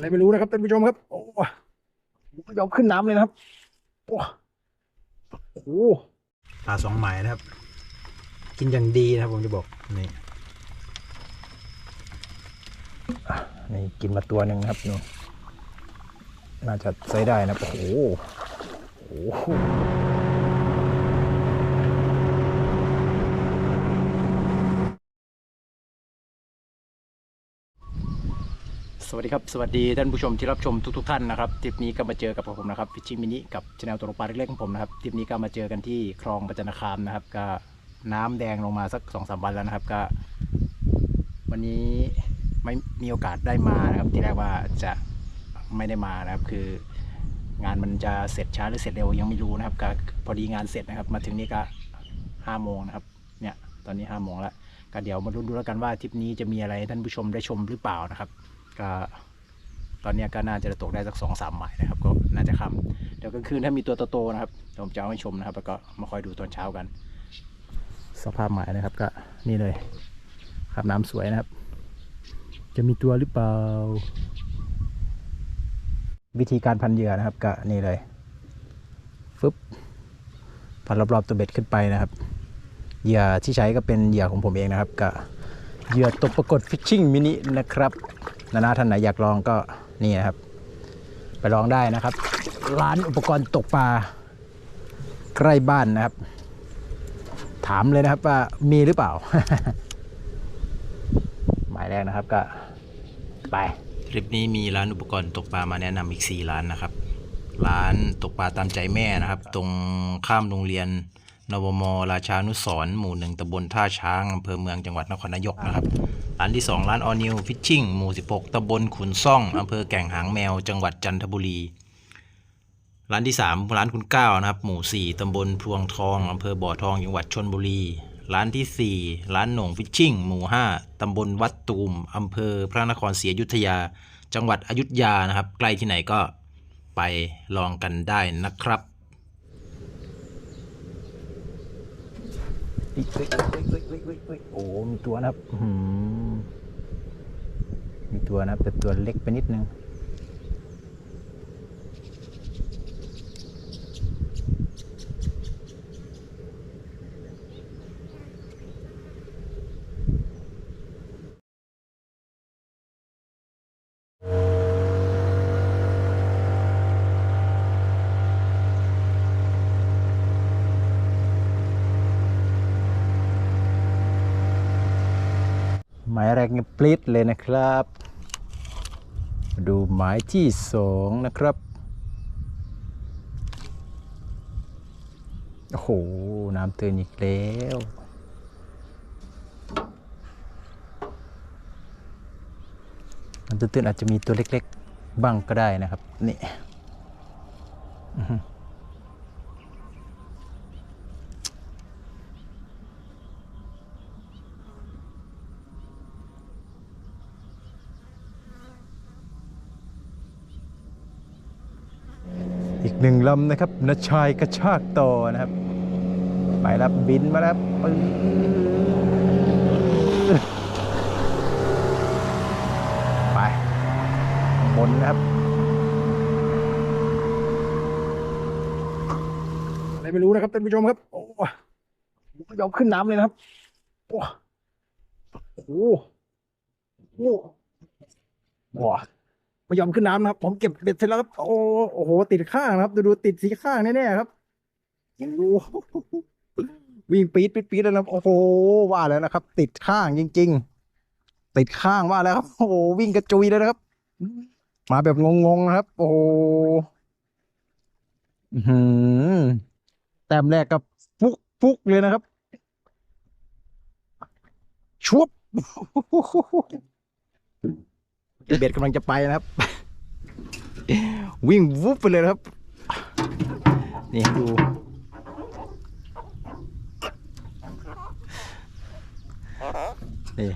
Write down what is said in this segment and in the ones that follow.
อะไรไม่รู้นะครับท่านผู้ชมครับ โอ้ไม่ยอมขึ้นน้ำเลยนะครับ โอ้โหปลาสองหมายนะครับ กินอย่างดีนะครับผมจะบอกนี่อะนี่กินมาตัวหนึ่งนะครับนูน่าจะใช้ได้นะโอ้โหโอ้โห สวัสดีครับ สวัสดีท่านผู้ชมที่รับชมทุกๆท่านนะครับทริปนี้ก็มาเจอกับผมนะครับฟิชชิ่งมินิกับช anel ตัวปลาเล็กๆของผมนะครับทริปนี้ก็มาเจอกันที่คลองประจันคามนะครับ ก็น้ำแดงลงมาสักสองสามวันแล้วนะครับ ก็ วันนี้ไม่มีโอกาสได้มานะครับ ที่แรกว่าจะไม่ได้มานะครับ คืองานมันจะเสร็จช้าหรือเสร็จเร็วยังไม่รู้นะครับก็พอดีงานเสร็จนะครับ มาถึงนี่ก็ห้าโมงนะครับ เนี่ยตอนนี้ห้าโมงแล้วก็เดี๋ยวมาลุ้นดูแล้วกันว่าทริปนี้จะมีอะไรให้ท่านผู้ชมได้ชมหรือเปล่านะครับ ก็ ตอนนี้ก็น่าจะตกได้สักสองสามหมายนะครับ ก็น่าจะค่ำเดี๋ยวกลางคืนถ้ามีตัวโตๆนะครับผมจะเอาให้ชมนะครับ แล้วก็มาคอยดูตอนเช้ากัน สภาพหมายนะครับก็นี่เลยครับน้ำสวยนะครับ จะมีตัวหรือเปล่า วิธีการพันเหยื่อนะครับก็นี่เลยฟึบพันรอบๆตัวเบ็ดขึ้นไปนะครับเหยื่อที่ใช้ก็เป็นเหยื่อของผมเองนะครับก็เหยื่อตกปรากฏฟิชชิ่งมินินะครับ นานาท่านไหนอยากลองก็นี่นะครับ ไปลองได้นะครับ ร้านอุปกรณ์ตกปลาใกล้บ้านนะครับ ถามเลยนะครับว่ามีหรือเปล่า หมายแรกนะครับก็ไปคลิปนี้มีร้านอุปกรณ์ตกปลามาแนะนำอีก 4 ร้านนะครับ ร้านตกปลาตามใจแม่นะครับ ตรงข้ามโรงเรียน นวมราชานุสรหมู่หนึ่งตำบลท่าช้างอำเภอเมืองจังหวัดนครนายกนะครับ ร้านที่ 2 ร้านออนิวฟิชชิ่งหมู่ 16ตำบลขุนซ่องอำเภอแก่งหางแมว จังหวัดจันทบุรี ร้านที่ 3 ร้านคุณก้าวนะครับ หมู่ 4ตำบลพวงทองอำเภอบ่อทองจังหวัดชนบุรี ร้านทีสี่4 ร้านหน่งฟิชชิ่งหมู่ 5ตำบลวัดตูมอำเภอพระนครศรีอยุธยา จังหวัดอยุธยานะครับ ใกล้ที่ไหนก็ไปลองกันได้นะครับ เฮ้ยเฮ้ยเฮ้ยเฮ้ยเฮ้ยโอ้มีตัวนะครับมีตัวนะครับแต่ตัวเล็กไปนิดนึงายแรกเนี่ยปลิดเลยนะครับ ดูหมายที่สองนะครับ โอ้โห น้ำเตือนอีกแล้วน้ำตื้นๆอาจจะมีตัวเล็กๆบ้างก็ได้นะครับ นี่ หนึ่งลำนะครับนชายกระชากต่อนะครับ ไปรับบินมาแล้วปึ้งไปบนนะครับ อะไรไม่รู้นะครับท่านผู้ชมครับ โอ้ไม่ยอมขึ้นน้ำเลยนะครับ โอ้โหโอ้โห ไม่ยอมขึ้นน้ำนะครับ ผมเก็บเบ็ดเสร็จแล้วครับโอ้โอ้โห ติดข้างนะครับ ดูดูติดสีข้างแน่ๆครับวิ่งปี๊ดปี๊ดปี๊ดแล้วนะครับโอ้โหว่าแล้วนะครับ ติดข้างจริง ๆ ติดข้างว่าแล้วครับ โอ้โหวิ่งกระจุยเลยนะครับ มาแบบงงๆนะครับ โอ้โหอื้อหือแต้มแรกกับฟุกฟุกเลยนะครับ ชุบ เบ็ดกำลังจะไปนะครับ วิ่งวุบไปเลยครับ นี่ดู นี่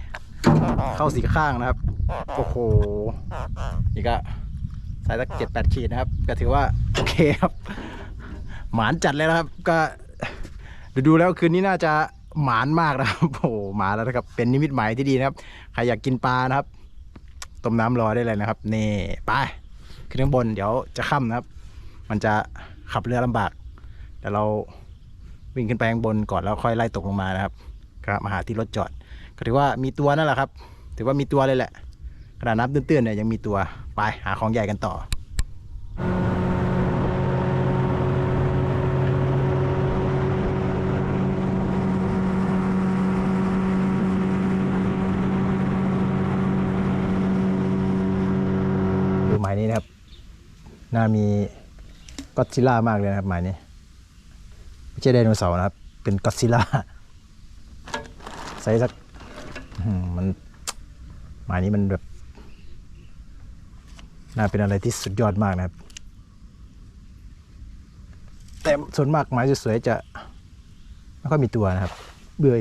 เข้าสีข้างนะครับ โอ้โหนี่ก็ใส่สักเจ็ดแปดขีดนะครับ ก็ถือว่า โอเคครับ หมานจัดเลยนะครับ ก็ดูดูแล้วคืนนี้น่าจะหมานมากนะครับ โอ้โหหมาแล้วนะครับ เป็นนิมิตหมายที่ดีนะครับ ใครอยากกินปลานะครับ ต้มน้ำรอได้เลยนะครับ นี่ไปขึ้นข้างบนเดี๋ยวจะค่ำนะครับ มันจะขับเรือลำบาก แต่เราวิ่งขึ้นไปข้างบนก่อนแล้วค่อยไล่ตกลงมานะครับก็มาหาที่รถจอด ก็ถือว่ามีตัวนั่นแหละครับ ถือว่ามีตัวเลยแหละขนาดน้ำตื้นๆเนี่ยยังมีตัวไปหาของใหญ่กันต่อ ดูหมายนี้นะครับ น่ามีก็ซิลล่ามากเลยนะครับหมายนี้ ไม่ใช่ไดโนเสาร์นะครับ เป็นก็ซิลล่าไซส์สักมันหมายนี้มันแบบ น่าเป็นอะไรที่สุดยอดมากนะครับ แต่ส่วนมากหมายสวยๆจะไม่ค่อยมีตัวนะครับ เบื่อย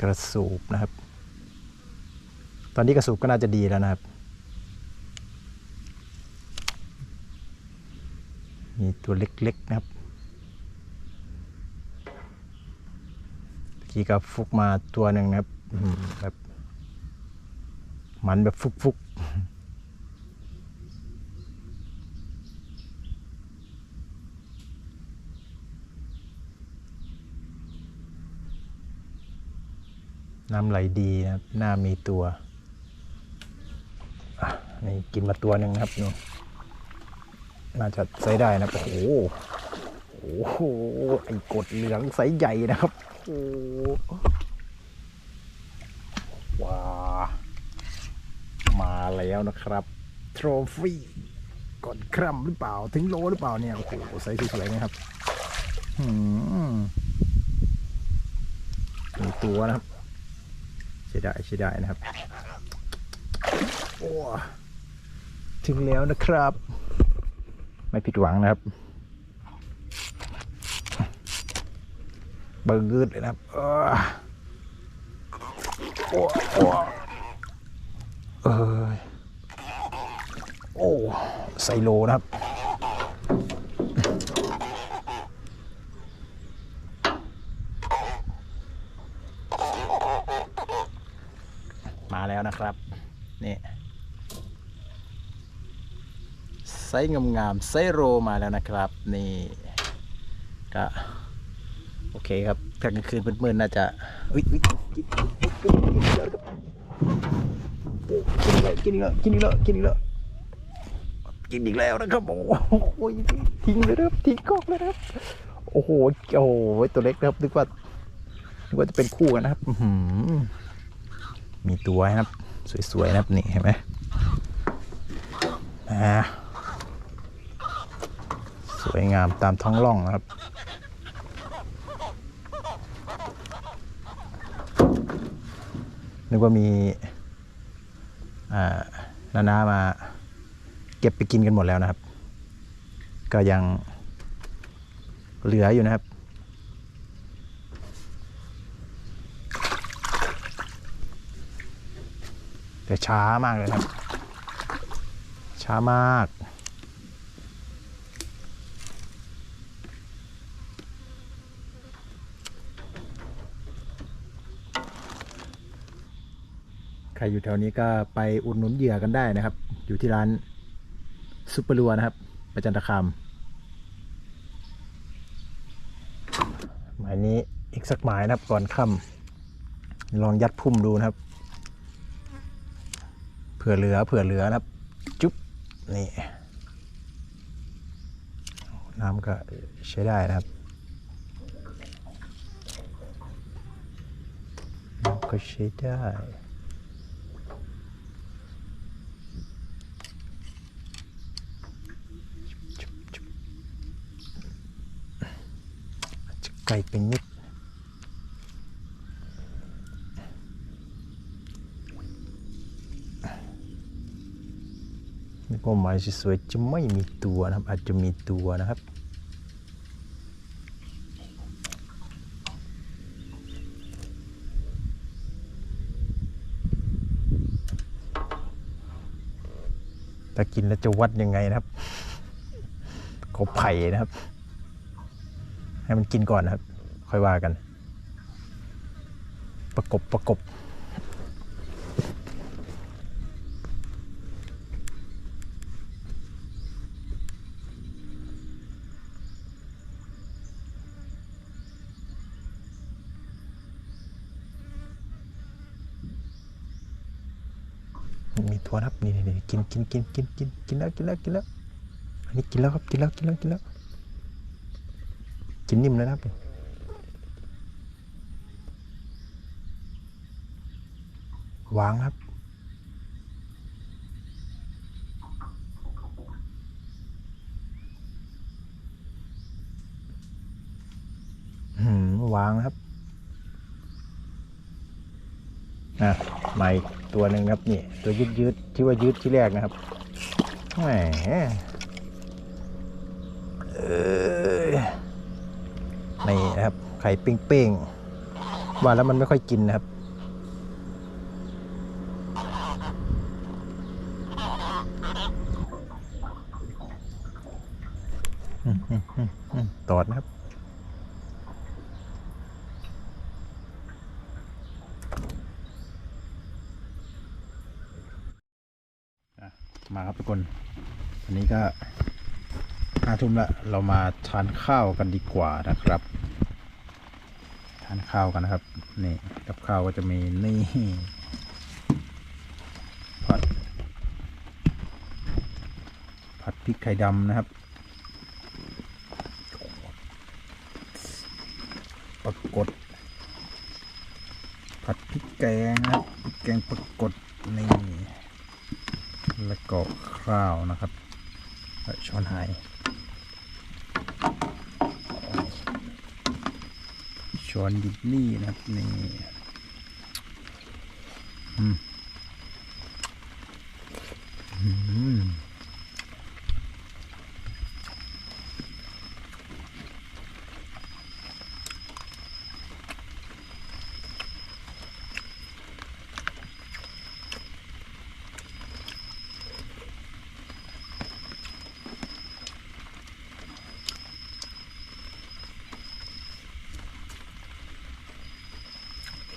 กระสูบนะครับ ตอนนี้กระสูบก็น่าจะดีแล้วนะครับ มีตัวเล็กๆนะครับเมื่อกี้ก็ฟุกมาตัวหนึ่งนะครับแบบมันแบบฟุกๆน้ำไหลดีนะครับ หน้ามีตัวอะนี่กินมาตัวหนึ่งนะครับนี่น่ น่าจะใช้ได้นะโอ้โหโอ้โหไอ้กดเหลืองไซส์ใหญ่นะครับโอ้โหว้ามาแล้วนะครับทรฟี่ก่อนครัมหรือเปล่า ถึงโลหรือเปล่าเนี่ย โอ้โหไซส์สวยๆนะครับหืมมีตัวนะครับใช้ได้ใช้ได้นะครับ โอ้ ถึงแล้วนะครับ ไม่ผิดหวังนะครับเบิร์กึดเลยนะครับโอ้โอ้เอยโอ้ไซโลนะครับมาแล้วนะครับ นี่ ไซส์งามๆไซส์โรมาแล้วนะครับ นี่ก็โอเคครับกลางคืนมืดๆน่าจะอุ๊ยอุ๊ยกินอีกแล้วกินอีกแล้วกินอีกแล้วกินอีกแล้วกินอีกแล้วนะครับโอ้โหทิ้งเลยครับทิ้งกอกเลยนะครับโอ้โหโอ้โหตัวเล็กนะครับนึกว่านึกว่าจะเป็นคู่กันนะครับอืมีตัวนะครับ สวยๆนะครับนี่เห็นไหมอ่า วยงามตามท้องร่องนะครับนึกว่ามีนานามาเก็บไปกินกันหมดแล้วนะครับ ก็ยังเหลืออยู่นะครับ แต่ช้ามากเลยครับ ช้ามาก ใครอยู่แถวนี้ก็ไปอุดหนุนเหยื่อกันได้นะครับ อยู่ที่ร้านซุปเปอร์ลัวนะครับ ประจันตคามหมายนี้อีกสักหมายนะครับก่อนค่ำลองยัดพุ่มดูนะครับ เผื่อเหลือเผื่อเหลือนะครับ จุ๊บนี่น้ำก็ใช้ได้นะครับน้ำก็ใช้ได้ อาจจะ ไกลไปนิดนึกว่าไม้สวยๆจะไม่มีตัวนะครับ อาจจะมีตัวนะครับแต่กินแล้วจะวัดยังไงนะครับกบไผ่นะครับ ให้มันกินก่อนนะครับ ค่อยว่ากัน ประกบประกบมีทัวนะครับนี่นี่กินกินกินกินกินกินแล้วกินแล้วกินแล้วอันนี้กินแล้วครับกินแล้วกินแล้วกินแล้ว กินนิ่มเลยนะครับวางครับ หืมวางครับ อะใหม่ตัวหนึ่งครับนี่ ตัวยืดยืดที่ว่ายืดที่แรกนะครับแหมเอย นี่นะครับ ไข่เป้งๆว่าแล้วมันไม่ค่อยกินนะครับอืมอืมอืมตอดนะครับ มาครับทุกคน วันนี้ก็ห้าทุ่มละ เรามาทานข้าวกันดีกว่านะครับ ข้าวกันนะครับ นี่กับข้าวก็จะมีนี่ผัดผัดพริกไข่ดำนะครับ ปรากฏ ผัดพริกแกงนะครับพริกแกงปรากฏนี่ แล้วก็ข้าวนะครับเอ้ยช้อนหาย ช้อนหยุดนี่นะครับนี่อืมอืม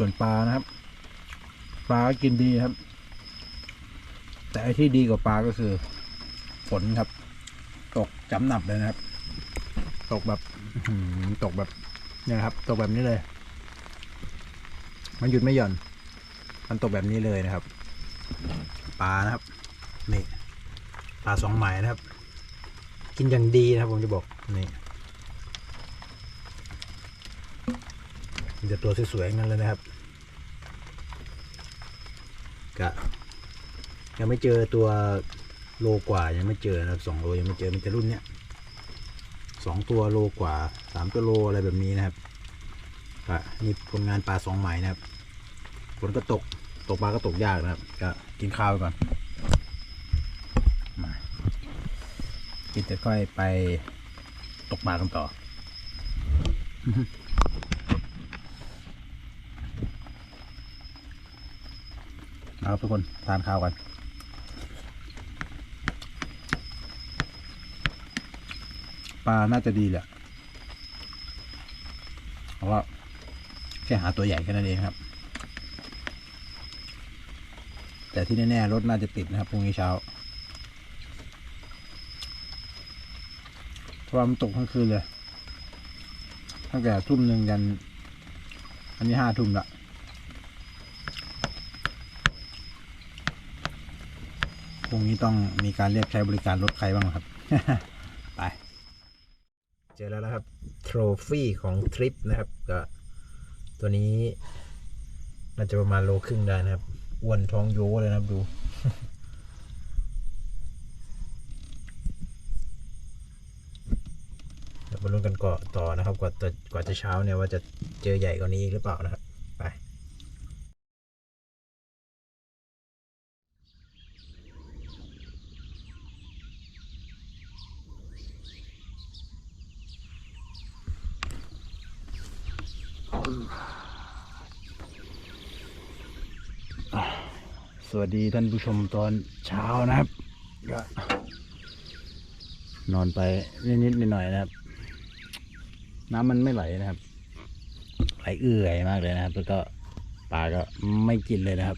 ส่วนปลานะครับ ปลาก็กินดีครับ แต่ไอ้ที่ดีกว่าปลาก็คือฝนครับ ตกจำหนับเลยนะครับ ตกแบบตกแบบเนี่ยครับ ตกแบบนี้เลย มันหยุดไม่หย่อน มันตกแบบนี้เลยนะครับ ปลานะครับนี่ปลาสองไหมนะครับ กินอย่างดีนะครับ ผมจะบอกนี่มีแต่ตัวสวยๆนั่นเลยนะครับ กะยังไม่เจอตัวโลกว่ายังไม่เจอนะครับสองโลยังไม่เจอมีแต่รุ่นเนี้ยสองตัวโลกว่าสามตัวโลอะไรแบบนี้นะครับก็นี่ผลงานปลาสองไหมนะครับฝนก็ตกตกปลาก็ตกยากนะครับก็กินข้าวไปก่อนมากินแต่ค่อยไปตกปลากันต่อ เอาทุกคนทานข้าวกันปลาน่าจะดีแหละเพราะว่าแค่หาตัวใหญ่แค่นั้นเองครับ แต่ที่แน่ๆรถน่าจะติดนะครับพรุ่งนี้เช้าเพราะว่ามตกทั้งคืนเลย ตั้งแต่ทุ่มหนึ่งยัน อันนี้ห้าทุ่มละ พรุ่งนี้ต้องมีการเรียกใช้บริการรถใครบ้างครับ ไป เจอแล้วนะครับโทรฟี่ของทริปนะครับก็ตัวนี้น่าจะประมาณโลครึ่งได้นะครับอ้วนท้องโยเลยนะครับดูมาลุ้นกันก่อต่อนะครับกว่าจะกว่าจะเช้าเนี่ยว่าจะเจอใหญ่กว่านี้หรือเปล่านะครับ ไป ส วัสดีท่านผู้ชมตอนเช้านะครับก็นอนไปนิดๆหน่อยๆนะครับ น้ำมันไม่ไหลนะครับ ไหลเอื่อยมากเลยนะครับ แล้วก็ปลาก็ไม่กินเลยนะครับ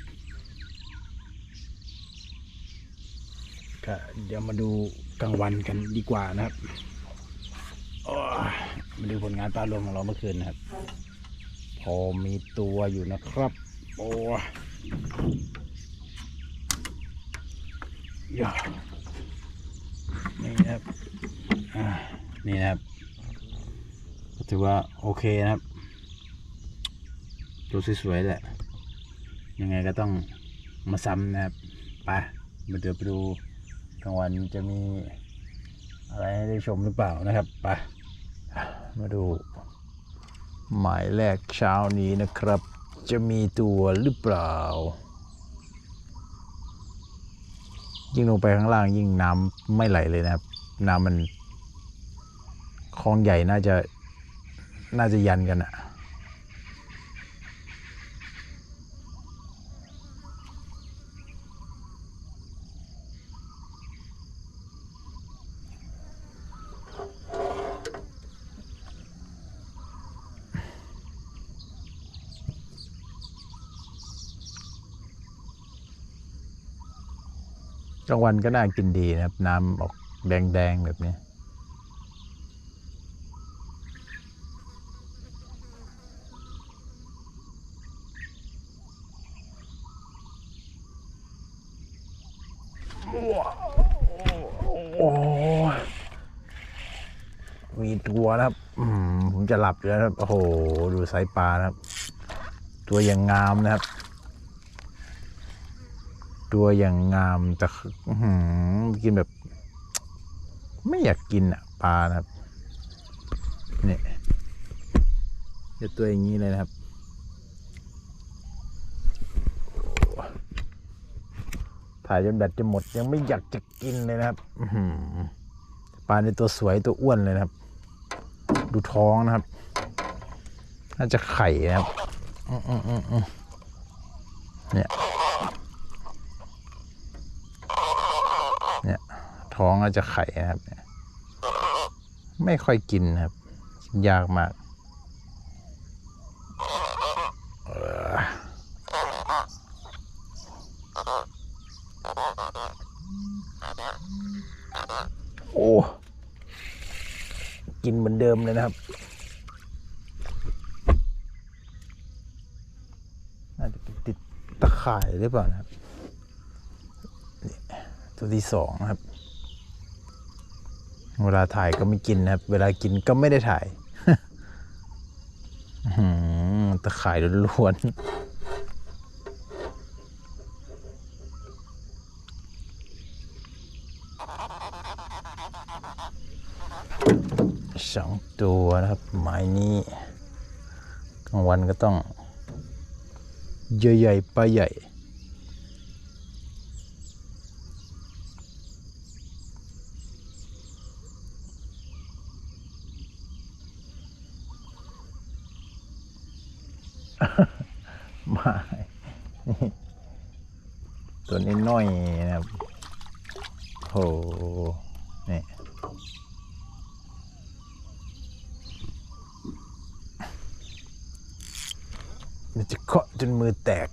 ก็เดี๋ยวมาดูกลางวันกันดีกว่านะครับโอ้ยมาดูผลงานปลารวมของเราเมื่อคืนนะครับ พอมีตัวอยู่นะครับ โอ้ ยนี่นะครับอ่านี่นะครับถือว่าโอเคนะครับ ตัวสวยๆแหละ ยังไงก็ต้องมาซ้ำนะครับไปมาเดี๋ยวไปดูกลางวันจะมีอะไรให้ได้ชมหรือเปล่านะครับไปมาดู หมายแรกเช้านี้นะครับ จะมีตัวหรือเปล่า ยิ่งลงไปข้างล่างยิ่งน้ำไม่ไหลเลยนะครับ น้ำมันคลองใหญ่น่าจะน่าจะยันกันอะ ลางวันก็น่ากินดีนะครับ น้ำออกแดงๆแบบนี้โอ้มีตัวนะครับผมจะหลับอยู่แล้วนะครับ โอ้โห ดูสายปลานะครับ ตัวอย่างงามนะครับ ตัวอย่างงามแต่กินแบบ ไม่อยากกินอะปลานะครับเนี่จะตัวอย่างนี้เลยนะครับถ่ายจนแบตจะหมดยังไม่อยากจะกินเลยนะครับปลาในตัวสวยตัวอ้วนเลยนะครับ ดูท้องนะครับ น่าจะไข่นะครับเนี่ย เนี่ย ท้องน่าจะไข่นะครับ ไม่ค่อยกินนะครับ ยากมากโอ้กินเหมือนเดิมเลยนะครับ น่าจะเป็นติดตะข่ายหรือเปล่านะครับ ตัวที่สองนะครับ เวลาถ่ายก็ไม่กินนะครับ เวลากินก็ไม่ได้ถ่ายตะข่ายล้วนๆสองตัวนะครับหมายนี้กลางวันก็ต้องใหญ่ๆปลาใหญ่ มาตัวนี้น้อยนะครับโหนี่มันจะเคาะจนมือแตก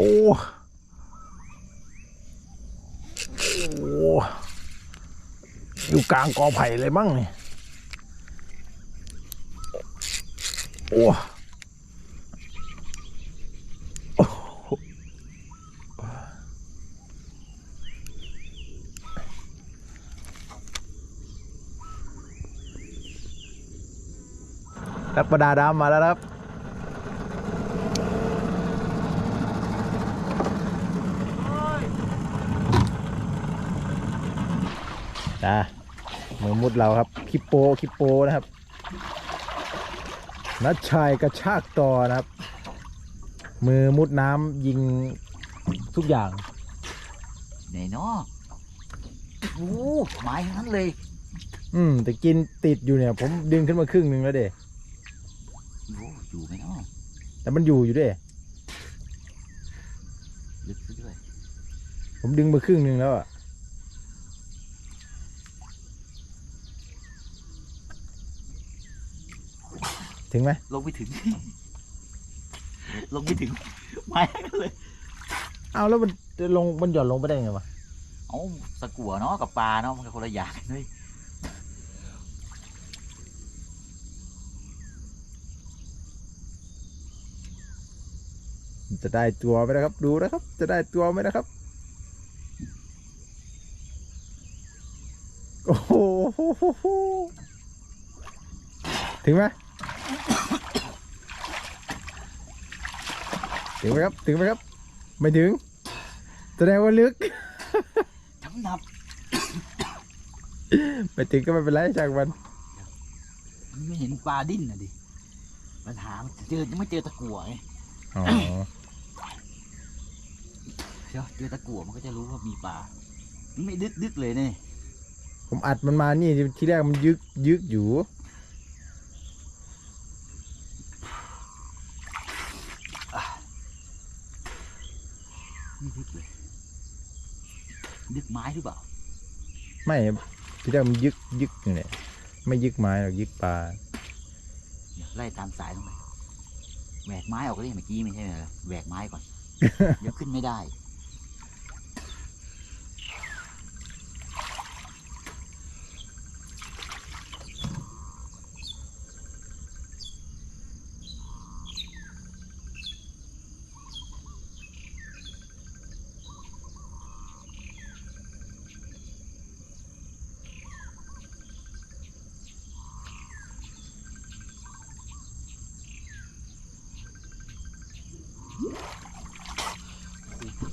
โอ้โหอยู่กลางกอไผ่เลยมั้งนี่โอ้โอ้โหนักประดาน้ำมาแล้วครับ จ้ามือมุดเราครับคิปโปคิปโปนะครับนัดชายกระชากต่อนะครับ มือมุดน้ำยิงทุกอย่างไหนเนาะโอ้ไม้ทั้งนั้นเลย อืม แต่กินติดอยู่เนี่ย ผมดึงขึ้นมาครึ่งหนึ่งแล้วเด้โอ้อยู่ไหมเนาะแต่มันอยู่อยู่เด้ลึกซะด้วย ผมดึงมาครึ่งหนึ่งแล้วอะ ถึงไหมลงไม่ถึง ลงไม่ถึงไม้ทั้งนั้นเลย เอาแล้วมันจะลงมันหย่อนลงไปได้ไงวะเอ้าสกัวเนาะกับปลาเนาะมันก็คนละอย่างเลยจะได้ตัวไหมนะครับ ดูนะครับ จะได้ตัวไหมนะครับ โอ้โหถึงไหม ถึงไหมครับ ถึงไหมครับ ไม่ถึง แสดงว่าลึก จำนับไม่ถึงก็ไม่เป็นไรช่างมันมันไม่เห็นปลาดิ้นน่ะดิ ปัญหามันเจอยังไม่เจอตะกั่วไงอ๋อเดี๋ยวเจอตะกั่วมันก็จะรู้ว่ามีปลา มันไม่ดึกดึกเลยเนี่ยผมอัดมันมานี่ที่แรกมันยึกยึกอยู่ ไม่ดึกเลย ดึกไม้หรือเปล่า ไม่ที่แรกมันยึกยึกอยู่เนี่ยไม่ยึกไม้หรอกยึกปลาเดี๋ยวไล่ตามสายลงไปแหวกไม้ออกก็ได้เมื่อกี้ไม่ใช่เหรอแหวกไม้ก่อนเดี๋ยวขึ้นไม่ได้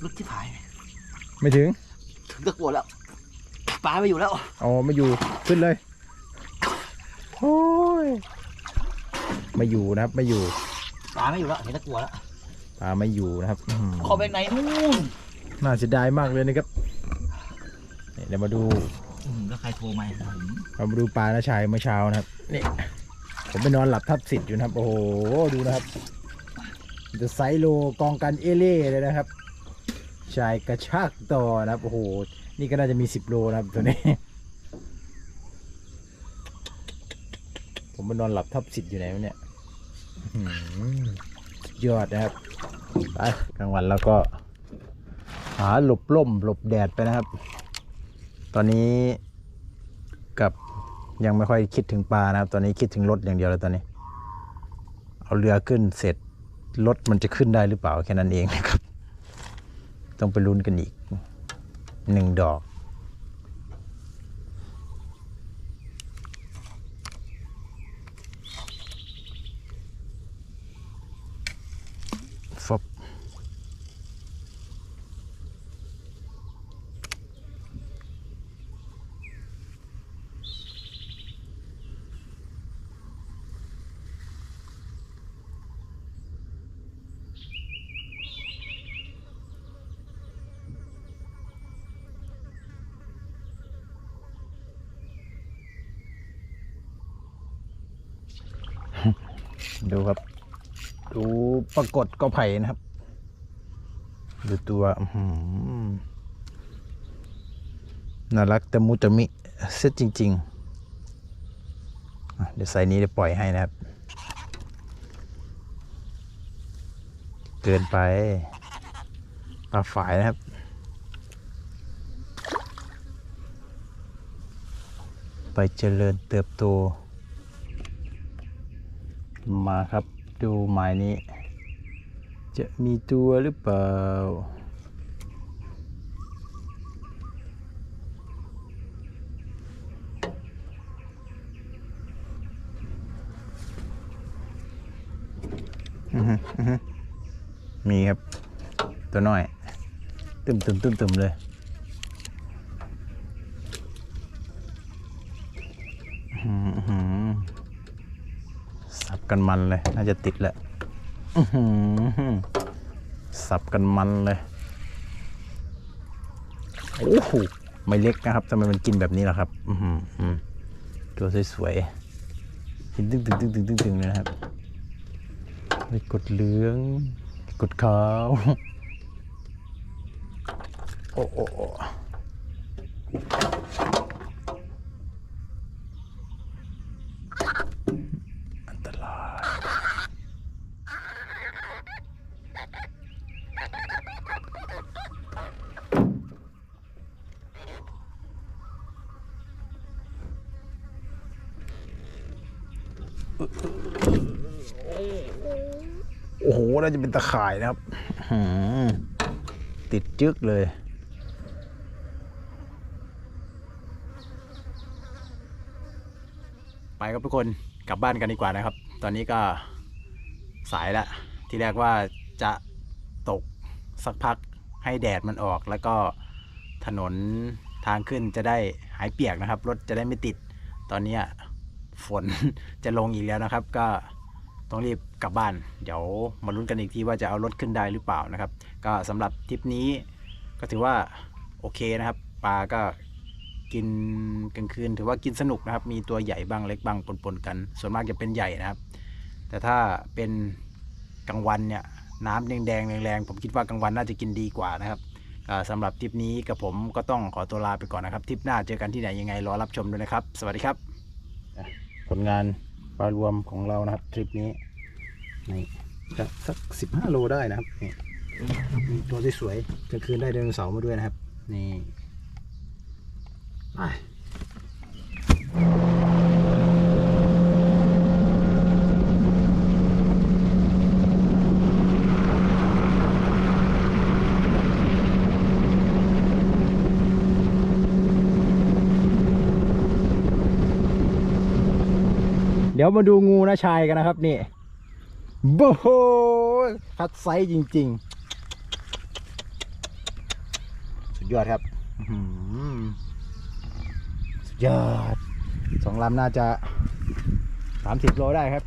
ลึกที่ผาย ไม่ถึง ถึงตะกั่วแล้วปลาไม่อยู่แล้วอ๋อไม่อยู่ขึ้นเลยโอ้ยไม่อยู่นะครับไม่อยู่ปลาไม่อยู่แล้วเห็นตะกั่วแล้วปลาไม่อยู่นะครับอื้อหือขอไปไหนนู่นน่าเสียดายมากเลยนะครับนี่เดี๋ยวมาดูอืมแล้วใครโทรมาอืมเรามาดูปลานะชายเมื่อเช้านะครับนี่ผมไปนอนหลับทับสิทธิ์อยู่นะครับ โอ้โหดูนะครับจะไซโลกองกันเอเล่เลยนะครับ ชายกระชากต่อนะครับ โอ้โห นี่ก็น่าจะมีสิบโลนะครับตัวนี้ ผมไปนอนหลับทับสิทธิ์อยู่ไหนวะเนี่ยยอดนะครับไปกลางวันแล้วก็ หาหลบล่มหลบแดดไปนะครับ ตอนนี้กับยังไม่ค่อยคิดถึงปลานะครับ ตอนนี้คิดถึงรถอย่างเดียวแล้วตอนนี้ เอาเรือขึ้นเสร็จรถมันจะขึ้นได้หรือเปล่าแค่นั้นเองนะครับ ต้องไปลุ้นกันอีกหนึ่งดอก ดูครับ ดูปรากฏกอไผ่นะครับ ดูตัวน่ารักแต่มุตะมิเซตจริง ๆ เดี๋ยวใส่นี้จะปล่อยให้นะครับ เกินไปปลาฝายนะครับไปเจริญเติบโต มาครับ ดูหมายนี้ จะมีตัวหรือเปล่าอือฮึอือฮึมีครับ ตัวน้อยตึมตึมตึมตึมเลย กันมันเลย น่าจะติดแหละอื้อหือสับกันมันเลยโอ้โหไม่เล็กนะครับทำไมมันกินแบบนี้ล่ะครับอือหืออืมตัวสวยๆหินตึงตึงตึงตึงตึงตึงเลยนะครับไปกดเหลือง กดขาว โอ้โอ้โอ้อันตราย โอ้โห น่าจะเป็นตะข่ายนะครับอื้อหือติดจึกเลย ไปครับทุกคนกลับบ้านกันดีกว่านะครับ ตอนนี้ก็สายละ ที่แรกว่าจะตกสักพักให้แดดมันออกแล้วก็ถนนทางขึ้นจะได้หายเปียกนะครับ รถจะได้ไม่ติด ตอนเนี้ยฝนจะลงอีกแล้วนะครับ ก็ต้องรีบ กลับบ้าน เดี๋ยวมาลุ้นกันอีกทีว่าจะเอารถขึ้นได้หรือเปล่านะครับ ก็สำหรับทริปนี้ก็ถือว่าโอเคนะครับปลาก็กินกลางคืนถือว่ากินสนุกนะครับ มีตัวใหญ่บ้างเล็กบ้างปนๆกัน ส่วนมากจะเป็นใหญ่นะครับ แต่ถ้าเป็นกลางวันเนี่ยน้ำแดงๆแรงๆผมคิดว่ากลางวันน่าจะกินดีกว่านะครับอ่าสำหรับทริปนี้กับผมก็ต้องขอตัวลาไปก่อนนะครับทริปหน้าเจอกันที่ไหนยังไงรอรับชมด้วยนะครับ สวัสดีครับ ผลงานปลารวมของเรานะครับทริปนี้ นี่จะสักสิบห้าโลได้นะครับนี่มีตัวที่สวยกลางคืนได้ไดโนเสามาด้วยนะครับ นี่ไปเดี๋ยวมาดูงูนะชายกันนะครับนี่ โบโหคัดไซส์จริง ๆ สุดยอดครับสุดยอดสองลำน่าจะสามสิบโลได้ครับ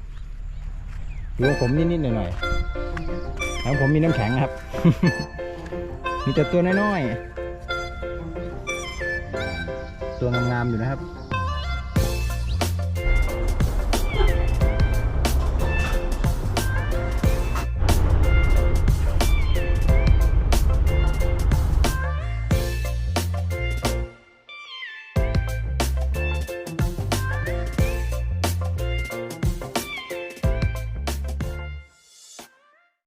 ดูผมนิดๆหน่อยๆแล้วผมมีน้ำแข็งครับ มีแต่ตัวน้อยๆ ตัวงามๆอยู่นะครับ